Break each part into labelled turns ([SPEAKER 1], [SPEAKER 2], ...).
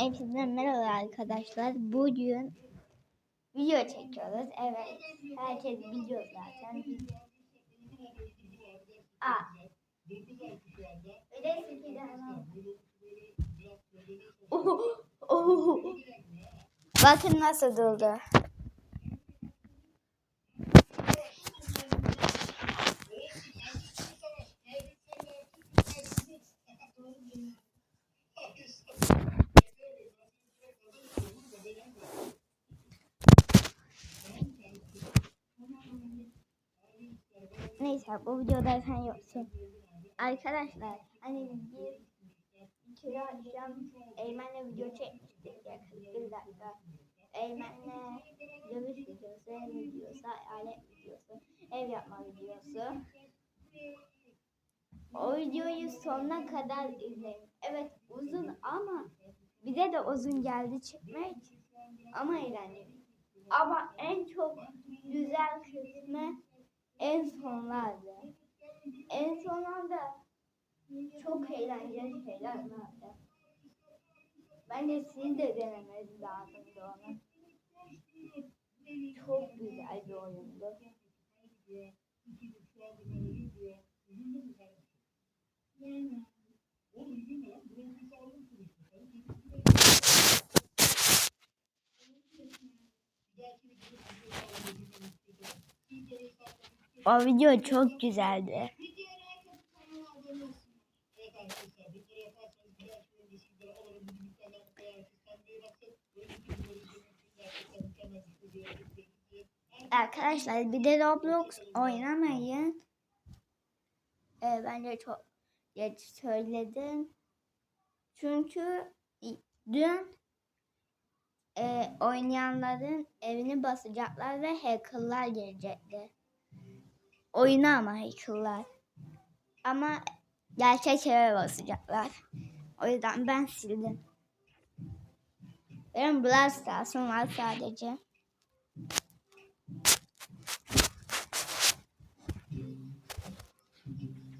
[SPEAKER 1] Hepinize merhaba arkadaşlar. Bugün video çekiyoruz. Evet. Herkes biliyor zaten. Hemen- Oh, oh. Bakın nasıl durdu. Neyse bu videoda sen yoksun. Arkadaşlar hani bir kere akşam Eymen'le video çekmiştik ya 41 dakika. Eymen'le dövüş videosu, ev videosu, alet videosu, ev yapma videosu. O videoyu sonuna kadar izleyin. Evet uzun ama bize de uzun geldi çekmek ama eğlenceli. Ama en çok güzel kısmı en sonlarda. En sonlarda çok eğlenceli şeyler vardı. Bence siz de denemeniz lazımdı onu. Çok güzel bir oyundu. O video çok güzeldi. Arkadaşlar bir de Roblox oynamayın. Ee, bence çok geç söyledim. Çünkü dün e, oynayanların evini basacaklar ve hackerlar gelecekti. Oyuna ama hackerlar. Ama gerçek eve basacaklar. O yüzden ben sildim. Benim Brawl Stars'ım var sadece.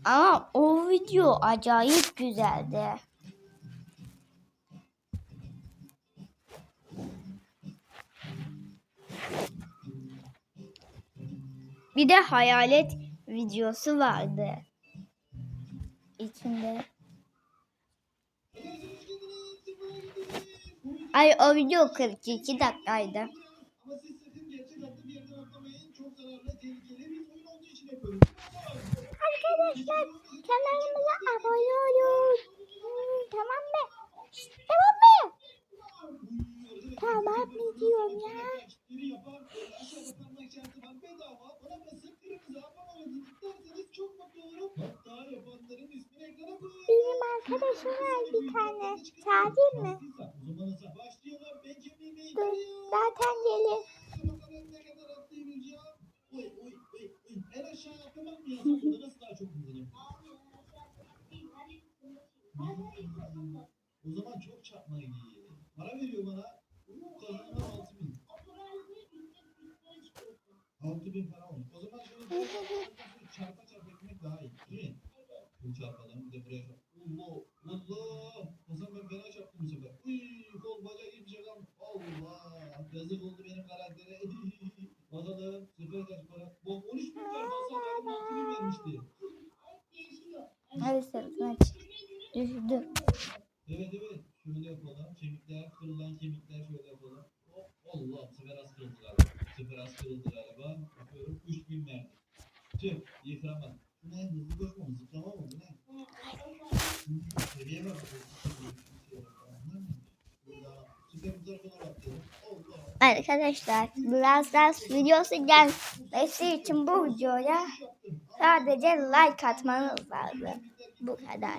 [SPEAKER 1] Ama o video acayip güzeldi. Bir de hayalet videosu vardı. İçinde. Ay o video 42 dakikaydı. Arkadaşlar kanalımıza abone olun. Tamam mı? Tamam mı? Tamam mı diyorum ya?
[SPEAKER 2] Atlamak mı yasak? Burada nasıl daha çok hızlanırım? O zaman çok çarpmayı giyelim. Para veriyor bana. Kazanma 6 bin. 6 bin para olmuş. O zaman şöyle çarpa çarpa etmek daha iyi değil mi? Bu çarpalım bir de buraya. Allah Allah. O zaman ben fena çarptım bu sefer. Uy kol bacak gibi bir şey. Allah. Yazık oldu benim karaktere. Bakalım sıfır kaç para. Bu 13 bin masal 6 bin vermişti.
[SPEAKER 1] Hadi sırtını aç. Düştü.
[SPEAKER 2] Evet evet. Şöyle yapalım. Kemikler, kırılan kemikler şöyle yapalım. Hop. Allah. Sefer az kırıldı galiba. Sefer az kırıldı galiba. Bakıyorum. 3000 verdi. Tüh. Yıkramaz. Bu ne? Hızlı koşma mı? Zıplama mı? Bu ne? Seviye bak. Süper bu tarafa da bakıyorum. Allah.
[SPEAKER 1] Arkadaşlar Brawl Stars videosu gelmesi için bu videoya sadece like atmanız lazım. Bu kadar.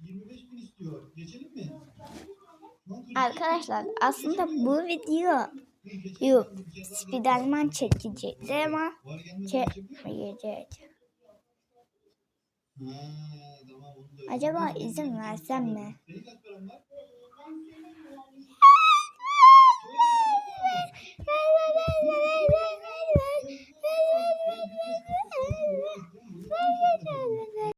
[SPEAKER 2] 25 bin istiyor. Geçelim mi? Şu an 42
[SPEAKER 1] Arkadaşlar aslında bu video yok Spiderman çekecekti ama çekmeyecek. Acaba izin versem mi?